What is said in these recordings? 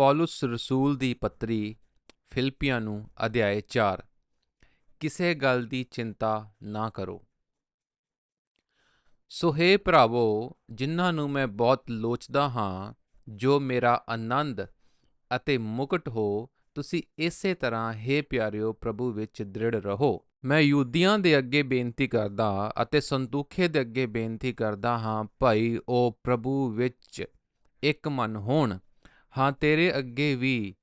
ਪੌਲੁਸ ਰਸੂਲ ਦੀ ਪੱਤਰੀ ਫਿਲਪੀਆਂ ਨੂੰ ਅਧਿਆਇ 4 ਕਿਸੇ ਗੱਲ ਦੀ ਚਿੰਤਾ ਨਾ ਕਰੋ। ਸੋ ਹੇ ਭਰਾਵੋ, ਜਿਨ੍ਹਾਂ ਨੂੰ ਮੈਂ ਬਹੁਤ ਲੋਚਦਾ ਹਾਂ, ਜੋ ਮੇਰਾ ਆਨੰਦ ਅਤੇ ਮੁਕਟ ਹੋ, ਤੁਸੀਂ ਇਸੇ ਤਰ੍ਹਾਂ ਹੇ ਪਿਆਰਿਓ ਪ੍ਰਭੂ ਵਿੱਚ ਦ੍ਰਿੜ ਰਹੋ। ਮੈਂ ਯੂਦੀਆਂ ਦੇ ਅੱਗੇ ਬੇਨਤੀ ਕਰਦਾ ਅਤੇ ਸੰਤੂਖੇ ਦੇ ਅੱਗੇ ਬੇਨਤੀ ਕਰਦਾ ਹਾਂ, ਭਾਈ, ਉਹ ਪ੍ਰਭੂ ਵਿੱਚ ਇੱਕ ਮਨ ਹੋਣ। ਹਾਂ, ਤੇਰੇ ਅੱਗੇ ਵੀ,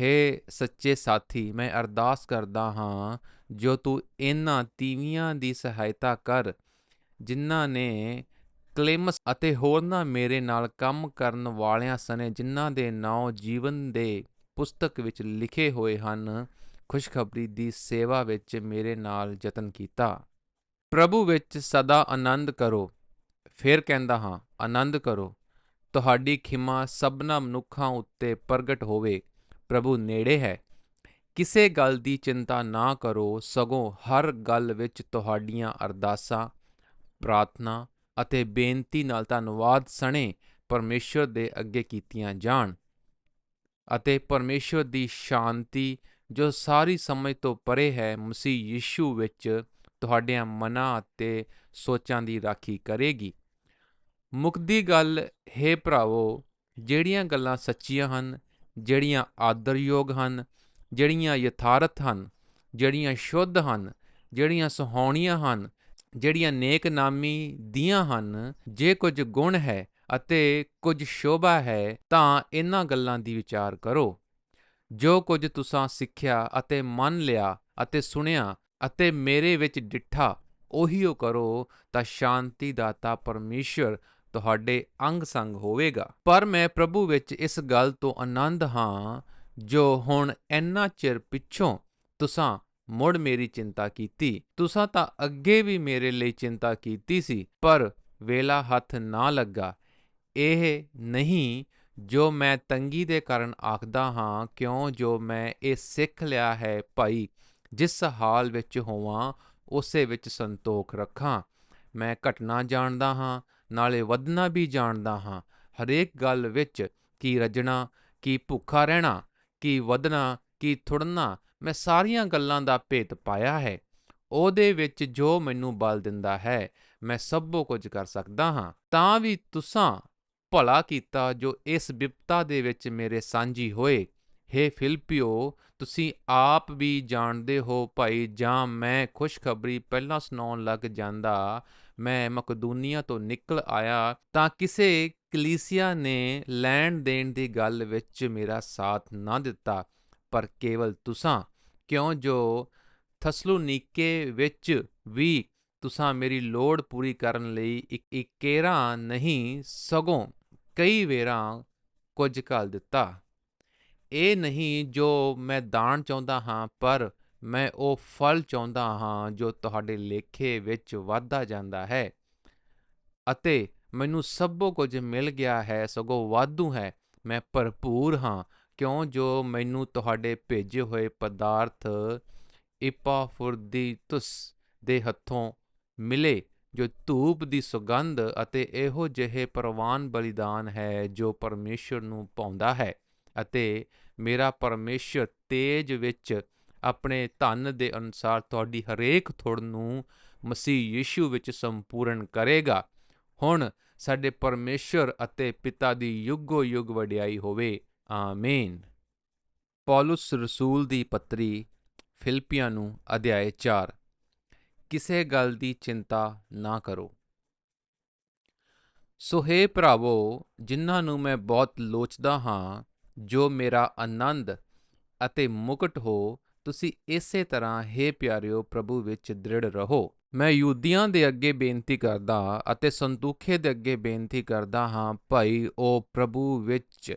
ਹੇ ਸੱਚੇ ਸਾਥੀ, ਮੈਂ ਅਰਦਾਸ ਕਰਦਾ ਹਾਂ, ਜੋ ਤੂੰ ਇਹਨਾਂ ਤੀਵੀਆਂ ਦੀ ਸਹਾਇਤਾ ਕਰ, ਜਿਨ੍ਹਾਂ ਨੇ ਕਲੇਮਸ ਅਤੇ ਹੋਰਨਾਂ ਮੇਰੇ ਨਾਲ ਕੰਮ ਕਰਨ ਵਾਲਿਆਂ ਸਨੇ ਜਿਨ੍ਹਾਂ ਦੇ ਨਾਂ ਜੀਵਨ ਦੇ ਪੁਸਤਕ ਵਿੱਚ ਲਿਖੇ ਹੋਏ ਹਨ, ਖੁਸ਼ਖਬਰੀ ਦੀ ਸੇਵਾ ਵਿੱਚ ਮੇਰੇ ਨਾਲ ਯਤਨ ਕੀਤਾ। ਪ੍ਰਭੂ ਵਿੱਚ ਸਦਾ ਆਨੰਦ ਕਰੋ। ਫਿਰ ਕਹਿੰਦਾ ਹਾਂ, ਆਨੰਦ ਕਰੋ। ਤੁਹਾਡੀ ਖਿਮਾ ਸਭਨਾ ਮਨੁੱਖਾਂ ਉੱਤੇ ਪ੍ਰਗਟ ਹੋਵੇ, ਪ੍ਰਭੂ ਨੇੜੇ ਹੈ। ਕਿਸੇ ਗੱਲ ਦੀ ਚਿੰਤਾ ਨਾ ਕਰੋ, ਸਗੋਂ ਹਰ ਗੱਲ ਵਿੱਚ ਤੁਹਾਡੀਆਂ ਅਰਦਾਸਾਂ, ਪ੍ਰਾਰਥਨਾ ਅਤੇ ਬੇਨਤੀ ਨਾਲ ਧੰਨਵਾਦ ਸਣੇ ਪਰਮੇਸ਼ਰ ਦੇ ਅੱਗੇ ਕੀਤੀਆਂ ਜਾਣ ਅਤੇ ਪਰਮੇਸ਼ਰ ਦੀ ਸ਼ਾਂਤੀ, ਜੋ ਸਾਰੀ ਸਮਝ ਤੋਂ ਪਰੇ ਹੈ, ਮਸੀਹ ਯੀਸ਼ੂ ਵਿੱਚ ਤੁਹਾਡਿਆਂ ਮਨਾਂ ਅਤੇ ਸੋਚਾਂ ਦੀ ਰਾਖੀ ਕਰੇਗੀ। ਮੁੱਕਦੀ ਗੱਲ, ਹੈ ਭਰਾਵੋ, ਜਿਹੜੀਆਂ ਗੱਲਾਂ ਸੱਚੀਆਂ ਹਨ, ਜਿਹੜੀਆਂ ਆਦਰਯੋਗ ਹਨ, ਜਿਹੜੀਆਂ ਯਥਾਰਥ ਹਨ, ਜਿਹੜੀਆਂ ਸ਼ੁੱਧ ਹਨ, ਜਿਹੜੀਆਂ ਸੁਹਾਉਣੀਆਂ ਹਨ, ਜਿਹੜੀਆਂ ਨੇਕ ਨਾਮੀ ਦੀਆਂ ਹਨ, ਜੇ ਕੁਝ ਗੁਣ ਹੈ ਅਤੇ ਕੁਝ ਸ਼ੋਭਾ ਹੈ, ਤਾਂ ਇਹਨਾਂ ਗੱਲਾਂ ਦੀ ਵਿਚਾਰ ਕਰੋ। ਜੋ ਕੁਝ ਤੁਸੀਂ ਸਿੱਖਿਆ ਅਤੇ ਮੰਨ ਲਿਆ ਅਤੇ ਸੁਣਿਆ ਅਤੇ ਮੇਰੇ ਵਿੱਚ ਡਿੱਠਾ, ਉਹੀ ਉਹ ਕਰੋ, ਤਾਂ ਸ਼ਾਂਤੀ ਦਾਤਾ ਪਰਮੇਸ਼ਰ ਤੁਹਾਡੇ ਅੰਗ ਸੰਗ ਹੋਵੇਗਾ। ਪਰ ਮੈਂ ਪ੍ਰਭੂ ਵਿੱਚ ਇਸ ਗੱਲ ਤੋਂ ਆਨੰਦ ਹਾਂ, ਜੋ ਹੁਣ ਇੰਨਾ ਚਿਰ ਪਿੱਛੋਂ ਤੁਸਾਂ ਮੁੜ ਮੇਰੀ ਚਿੰਤਾ ਕੀਤੀ। ਤੁਸਾਂ ਤਾਂ ਅੱਗੇ ਵੀ ਮੇਰੇ ਲਈ ਚਿੰਤਾ ਕੀਤੀ ਸੀ, ਪਰ ਵੇਲਾ ਹੱਥ ਨਾ ਲੱਗਾ। ਇਹ ਨਹੀਂ ਜੋ ਮੈਂ ਤੰਗੀ ਦੇ ਕਾਰਨ ਆਖਦਾ ਹਾਂ, ਕਿਉਂ ਜੋ ਮੈਂ ਇਹ ਸਿੱਖ ਲਿਆ ਹੈ ਭਾਈ, ਜਿਸ ਹਾਲ ਵਿੱਚ ਹੋਵਾਂ, ਉਸੇ ਵਿੱਚ ਸੰਤੋਖ ਰੱਖਾਂ। ਮੈਂ ਘਟਨਾ ਜਾਣਦਾ ਹਾਂ ਨਾਲੇ ਵਧਣਾ ਵੀ ਜਾਣਦਾ ਹਾਂ। ਹਰੇਕ ਗੱਲ ਵਿੱਚ ਕੀ ਰਜਣਾ, ਕੀ ਭੁੱਖਾ ਰਹਿਣਾ, ਕੀ ਵਧਣਾ, ਕੀ ਥੁੜਨਾ ਮੈਂ ਸਾਰੀਆਂ ਗੱਲਾਂ ਦਾ ਭੇਤ ਪਾਇਆ ਹੈ। ਉਹਦੇ ਵਿੱਚ ਜੋ ਮੈਨੂੰ ਬਲ ਦਿੰਦਾ ਹੈ, ਮੈਂ ਸਭੋ ਕੁਝ ਕਰ ਸਕਦਾ ਹਾਂ। ਤਾਂ ਵੀ ਤੁਸਾਂ ਭਲਾ ਕੀਤਾ ਜੋ ਇਸ ਵਿਪਤਾ ਦੇ ਵਿੱਚ ਮੇਰੇ ਸਾਂਝੀ ਹੋਏ। ਹੇ ਫਿਲਪਿਓ, ਤੁਸੀਂ ਆਪ ਵੀ ਜਾਣਦੇ ਹੋ ਭਾਈ ਜਾਂ ਮੈਂ ਖੁਸ਼ਖਬਰੀ ਪਹਿਲਾਂ ਸੁਣਾਉਣ ਲੱਗ ਜਾਂਦਾ ਮੈਂ ਮਕਦੂਨੀਆ ਤੋਂ ਨਿਕਲ ਆਇਆ ਤਾਂ ਕਿਸੇ ਕਲੀਸਿਆ ਨੇ ਲੈਣ ਦੇਣ ਦੀ ਗੱਲ ਵਿੱਚ ਮੇਰਾ ਸਾਥ ਨਾ ਦਿੱਤਾ। ਪਰ ਕੇਵਲ ਤੁਸਾਂ, ਕਿਉਂ ਜੋ ਥਸਲੂਨੀਕੇ ਵਿੱਚ ਵੀ ਤੁਸਾਂ ਮੇਰੀ ਲੋੜ ਪੂਰੀ ਕਰਨ ਲਈ ਇੱਕ ਇਕੇਰਾ ਨਹੀਂ, ਸਗੋਂ ਕਈ ਵੇਰਾਂ ਕੁਝ ਕਾਲ ਦਿੱਤਾ। ਇਹ ਨਹੀਂ ਜੋ ਮੈਂ ਦਾਨ ਚਾਹੁੰਦਾ ਹਾਂ, ਪਰ ਮੈਂ ਉਹ ਫਲ ਚਾਹੁੰਦਾ ਹਾਂ ਜੋ ਤੁਹਾਡੇ ਲੇਖੇ ਵਿੱਚ ਵਾਧਾ ਜਾਂਦਾ ਹੈ ਅਤੇ ਮੈਨੂੰ ਸਭੋ ਕੁਝ ਮਿਲ ਗਿਆ ਹੈ, ਸਗੋਂ ਵਾਧੂ ਹੈ। ਮੈਂ ਭਰਪੂਰ ਹਾਂ, ਕਿਉਂ ਜੋ ਮੈਨੂੰ ਤੁਹਾਡੇ ਭੇਜੇ ਹੋਏ ਪਦਾਰਥ ਇਪਾਫੁਰਦੀਤੁਸ ਦੇ ਹੱਥੋਂ ਮਿਲੇ, ਜੋ ਧੂਪ ਦੀ ਸੁਗੰਧ ਅਤੇ ਇਹੋ ਜਿਹੇ ਪ੍ਰਵਾਨ ਬਲੀਦਾਨ ਹੈ ਜੋ ਪਰਮੇਸ਼ਰ ਨੂੰ ਪਾਉਂਦਾ ਹੈ ਅਤੇ ਮੇਰਾ ਪਰਮੇਸ਼ਰ ਤੇਜ ਵਿੱਚ ਆਪਣੇ ਧਨ ਦੇ ਅਨੁਸਾਰ ਤੁਹਾਡੀ ਹਰੇਕ ਥੁੜ ਨੂੰ ਮਸੀਹ ਯੀਸ਼ੂ ਵਿੱਚ ਸੰਪੂਰਨ ਕਰੇਗਾ। ਹੁਣ ਸਾਡੇ ਪਰਮੇਸ਼ਰ ਅਤੇ ਪਿਤਾ ਦੀ ਯੁੱਗੋ ਯੁੱਗ ਵਡਿਆਈ ਹੋਵੇ। ਆਮੀਨ। ਪੌਲੁਸ ਰਸੂਲ ਦੀ ਪੱਤਰੀ, ਫਿਲਪੀਆਂ ਨੂੰ ਅਧਿਆਇ 4 ਕਿਸੇ ਗੱਲ ਦੀ ਚਿੰਤਾ ਨਾ ਕਰੋ। ਸੋ ਹੇ ਭਰਾਵੋ, ਜਿਨ੍ਹਾਂ ਨੂੰ ਮੈਂ ਬਹੁਤ ਲੋਚਦਾ ਹਾਂ, ਜੋ ਮੇਰਾ ਆਨੰਦ ਅਤੇ ਮੁਕਟ ਹੋ ਤੁਸੀਂ ਇਸੇ ਤਰ੍ਹਾਂ, ਹੇ ਪਿਆਰਿਓ ਪ੍ਰਭੂ ਵਿੱਚ ਦ੍ਰਿੜ ਰਹੋ। ਮੈਂ ਯੂਦੀਆਂ ਦੇ ਅੱਗੇ ਬੇਨਤੀ ਕਰਦਾ ਅਤੇ ਸੰਤੂਖੇ ਦੇ ਅੱਗੇ ਬੇਨਤੀ ਕਰਦਾ ਹਾਂ, ਭਾਈ ਉਹ ਪ੍ਰਭੂ ਵਿੱਚ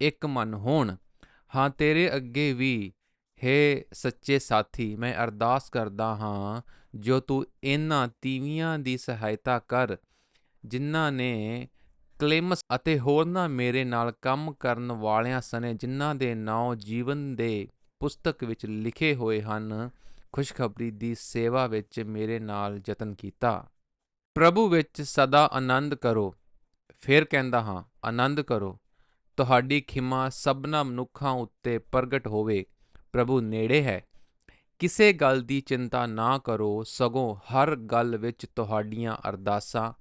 ਇੱਕ ਮਨ ਹੋਣ। ਹਾਂ, ਤੇਰੇ ਅੱਗੇ ਵੀ, ਹੇ ਸੱਚੇ ਸਾਥੀ, ਮੈਂ ਅਰਦਾਸ ਕਰਦਾ ਹਾਂ, ਜੋ ਤੂੰ ਇਹਨਾਂ ਤੀਵੀਆਂ ਦੀ ਸਹਾਇਤਾ ਕਰ, ਜਿਨ੍ਹਾਂ ਨੇ ਕਲੇਮਸ ਅਤੇ ਹੋਰਨਾਂ ਮੇਰੇ ਨਾਲ ਕੰਮ ਕਰਨ ਵਾਲਿਆਂ ਸਨੇ ਜਿਨ੍ਹਾਂ ਦੇ ਨਾਂ ਜੀਵਨ ਦੇ ਪੁਸਤਕ ਵਿੱਚ ਲਿਖੇ ਹੋਏ ਹਨ, ਖੁਸ਼ਖਬਰੀ ਦੀ ਸੇਵਾ ਵਿੱਚ ਮੇਰੇ ਨਾਲ ਯਤਨ ਕੀਤਾ। ਪ੍ਰਭੂ ਵਿੱਚ ਸਦਾ ਆਨੰਦ ਕਰੋ। ਫਿਰ ਕਹਿੰਦਾ ਹਾਂ, ਆਨੰਦ ਕਰੋ। ਤੁਹਾਡੀ ਖਿਮਾ ਸਭਨਾ ਮਨੁੱਖਾਂ ਉੱਤੇ ਪ੍ਰਗਟ ਹੋਵੇ। ਪ੍ਰਭੂ ਨੇੜੇ ਹੈ। ਕਿਸੇ ਗੱਲ ਦੀ ਚਿੰਤਾ ਨਾ ਕਰੋ। ਸਗੋਂ ਹਰ ਗੱਲ ਵਿੱਚ ਤੁਹਾਡੀਆਂ ਅਰਦਾਸਾਂ,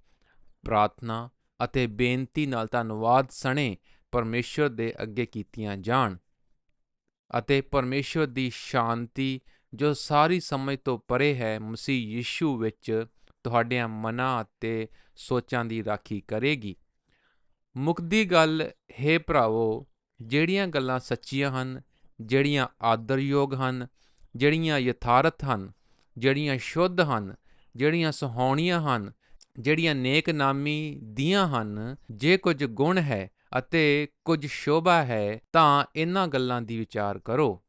ਪ੍ਰਾਰਥਨਾ ਅਤੇ ਬੇਨਤੀ ਨਾਲ ਧੰਨਵਾਦ ਸਣੇ ਪਰਮੇਸ਼ਵਰ ਦੇ ਅੱਗੇ ਕੀਤੀਆਂ ਜਾਣ। ਅਤੇ ਪਰਮੇਸ਼ਵਰ ਦੀ ਸ਼ਾਂਤੀ ਜੋ ਸਾਰੀ ਸਮਝ ਤੋਂ ਪਰੇ ਹੈ, ਮਸੀਹ ਯੀਸ਼ੂ ਵਿੱਚ ਤੁਹਾਡਿਆਂ ਮਨਾਂ ਅਤੇ ਸੋਚਾਂ ਦੀ ਰਾਖੀ ਕਰੇਗੀ। ਮੁਕਦੀ ਗੱਲ, ਹੈ ਭਰਾਵੋ, ਜਿਹੜੀਆਂ ਗੱਲਾਂ ਸੱਚੀਆਂ ਹਨ, ਜਿਹੜੀਆਂ ਆਦਰਯੋਗ ਹਨ, ਜਿਹੜੀਆਂ ਯਥਾਰਥ ਹਨ, ਜਿਹੜੀਆਂ ਸ਼ੁੱਧ ਹਨ, ਜਿਹੜੀਆਂ ਸੁਹਾਉਣੀਆਂ ਹਨ, ਜਿਹੜੀਆਂ ਨੇਕ ਨਾਮੀ ਦੀਆਂ ਹਨ, ਜੇ ਕੁਝ ਗੁਣ ਹੈ ਅਤੇ ਕੁਝ ਸ਼ੋਭਾ ਹੈ, ਤਾਂ ਇਹਨਾਂ ਗੱਲਾਂ ਦੀ ਵਿਚਾਰ ਕਰੋ।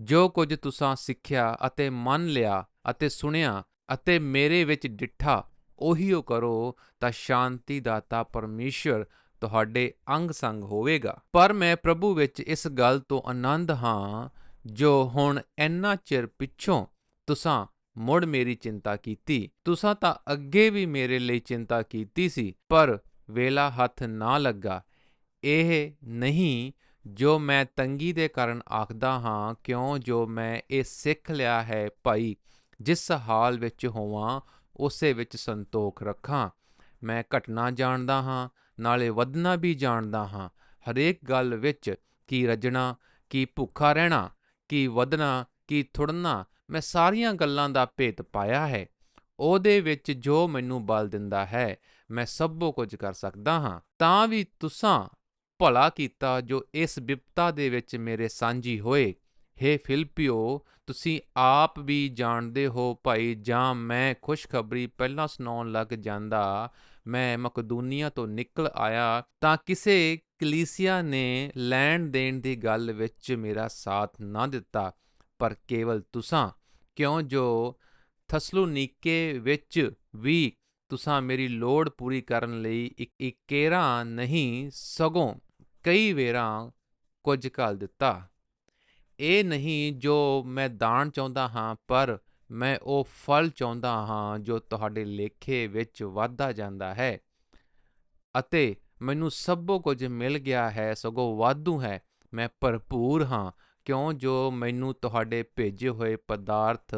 ਜੋ ਕੁਝ ਤੁਸੀਂ ਸਿੱਖਿਆ ਅਤੇ ਮੰਨ ਲਿਆ ਅਤੇ ਸੁਣਿਆ ਅਤੇ ਮੇਰੇ ਵਿੱਚ ਡਿੱਠਾ ਉਹੀਓ ਕਰੋ, ਤਾਂ ਸ਼ਾਂਤੀ ਦਾਤਾ ਪਰਮੇਸ਼ਰ ਤੁਹਾਡੇ ਅੰਗ ਸੰਗ ਹੋਵੇਗਾ। ਪਰ ਮੈਂ ਪ੍ਰਭੂ ਵਿੱਚ ਇਸ ਗੱਲ ਤੋਂ ਆਨੰਦ ਹਾਂ, ਜੋ ਹੁਣ ਇੰਨਾ ਚਿਰ ਪਿੱਛੋਂ ਤੁਸਾਂ ਮੁੜ ਮੇਰੀ ਚਿੰਤਾ ਕੀਤੀ। ਤੁਸਾਂ ਤਾਂ ਅੱਗੇ ਵੀ ਮੇਰੇ ਲਈ ਚਿੰਤਾ ਕੀਤੀ ਸੀ, ਪਰ ਵੇਲਾ ਹੱਥ ਨਾ ਲੱਗਾ। ਇਹ ਨਹੀਂ ਜੋ ਮੈਂ ਤੰਗੀ ਦੇ ਕਾਰਨ ਆਖਦਾ ਹਾਂ, ਕਿਉਂ ਜੋ ਮੈਂ ਇਹ ਸਿੱਖ ਲਿਆ ਹੈ ਭਾਈ, ਜਿਸ ਹਾਲ ਵਿੱਚ ਹੋਵਾਂ, ਉਸੇ ਵਿੱਚ ਸੰਤੋਖ ਰੱਖਾਂ। ਮੈਂ ਘਟਨਾ ਜਾਣਦਾ ਹਾਂ, ਨਾਲੇ ਵਧਣਾ ਵੀ ਜਾਣਦਾ ਹਾਂ। ਹਰੇਕ ਗੱਲ ਵਿੱਚ ਕੀ ਰਜਣਾ, ਕੀ ਭੁੱਖਾ ਰਹਿਣਾ, ਕੀ ਵਧਣਾ, ਕੀ ਥੁੜਨਾ ਮੈਂ ਸਾਰੀਆਂ ਗੱਲਾਂ ਦਾ ਭੇਤ ਪਾਇਆ ਹੈ। ਉਹਦੇ ਵਿੱਚ ਜੋ ਮੈਨੂੰ ਬਲ ਦਿੰਦਾ ਹੈ, ਮੈਂ ਸਭੋ ਕੁਝ ਕਰ ਸਕਦਾ ਹਾਂ। ਤਾਂ ਵੀ ਤੁਸਾਂ ਭਲਾ ਕੀਤਾ ਜੋ ਇਸ ਵਿਪਤਾ ਦੇ ਵਿੱਚ ਮੇਰੇ ਸਾਂਝੀ ਹੋਏ। ਹੇ ਫਿਲਪਿਓ, ਤੁਸੀਂ ਆਪ ਵੀ ਜਾਣਦੇ ਹੋ ਭਾਈ, ਜਾਂ ਮੈਂ ਖੁਸ਼ਖਬਰੀ ਪਹਿਲਾਂ ਸੁਣਾਉਣ ਲੱਗ ਜਾਂਦਾ, ਮੈਂ ਮਕਦੂਨੀਆ ਤੋਂ ਨਿਕਲ ਆਇਆ, ਤਾਂ ਕਿਸੇ ਕਲੀਸਿਆ ਨੇ ਲੈਣ ਦੇਣ ਦੀ ਗੱਲ ਵਿੱਚ ਮੇਰਾ ਸਾਥ ਨਾ ਦਿੱਤਾ। ਪਰ ਕੇਵਲ ਤੁਸਾਂ, ਕਿਉਂ ਜੋ ਥਸਲੋਨੀਕੇ ਵਿੱਚ ਵੀ ਤੁਸਾਂ ਮੇਰੀ ਲੋੜ ਪੂਰੀ ਕਰਨ ਲਈ ਇੱਕ ਇਕੇਰਾ ਨਹੀਂ, ਸਗੋਂ ਕਈ ਵੇਰਾਂ ਕੁਝ ਘੱਲ ਦਿੱਤਾ। ਇਹ ਨਹੀਂ ਜੋ ਮੈਂ ਦਾਣ ਚਾਹੁੰਦਾ ਹਾਂ, ਪਰ ਮੈਂ ਉਹ ਫਲ ਚਾਹੁੰਦਾ ਹਾਂ ਜੋ ਤੁਹਾਡੇ ਲੇਖੇ ਵਿੱਚ ਵਾਧਾ ਜਾਂਦਾ ਹੈ ਅਤੇ ਮੈਨੂੰ ਸਭੋ ਕੁਝ ਮਿਲ ਗਿਆ ਹੈ, ਸਗੋਂ ਵਾਧੂ ਹੈ। ਮੈਂ ਭਰਪੂਰ ਹਾਂ, ਕਿਉਂ ਜੋ ਮੈਨੂੰ ਤੁਹਾਡੇ ਭੇਜੇ ਹੋਏ ਪਦਾਰਥ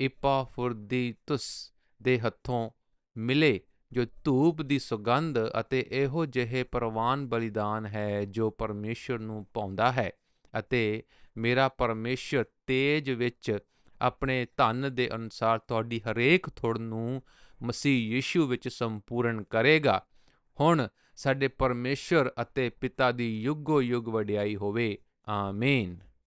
ਇਪਾਫੁਰਦੀਤੁਸ ਦੇ ਹੱਥੋਂ ਮਿਲੇ। ਜੋ ਧੂਪ ਦੀ ਸੁਗੰਧ ਅਤੇ ਇਹੋ ਜਿਹੇ ਪ੍ਰਵਾਨ ਬਲੀਦਾਨ ਹੈ ਜੋ ਪਰਮੇਸ਼ਰ ਨੂੰ ਪਾਉਂਦਾ ਹੈ ਅਤੇ ਮੇਰਾ ਪਰਮੇਸ਼ਰ ਤੇਜ ਵਿੱਚ ਆਪਣੇ ਧਨ ਦੇ ਅਨੁਸਾਰ ਤੁਹਾਡੀ ਹਰੇਕ ਥੁੜ ਨੂੰ ਮਸੀਹ ਯੀਸ਼ੂ ਵਿੱਚ ਸੰਪੂਰਨ ਕਰੇਗਾ। ਹੁਣ ਸਾਡੇ ਪਰਮੇਸ਼ਰ ਅਤੇ ਪਿਤਾ ਦੀ ਯੁੱਗੋ ਯੁੱਗ ਵਡਿਆਈ ਹੋਵੇ। ਆਮੀਨ।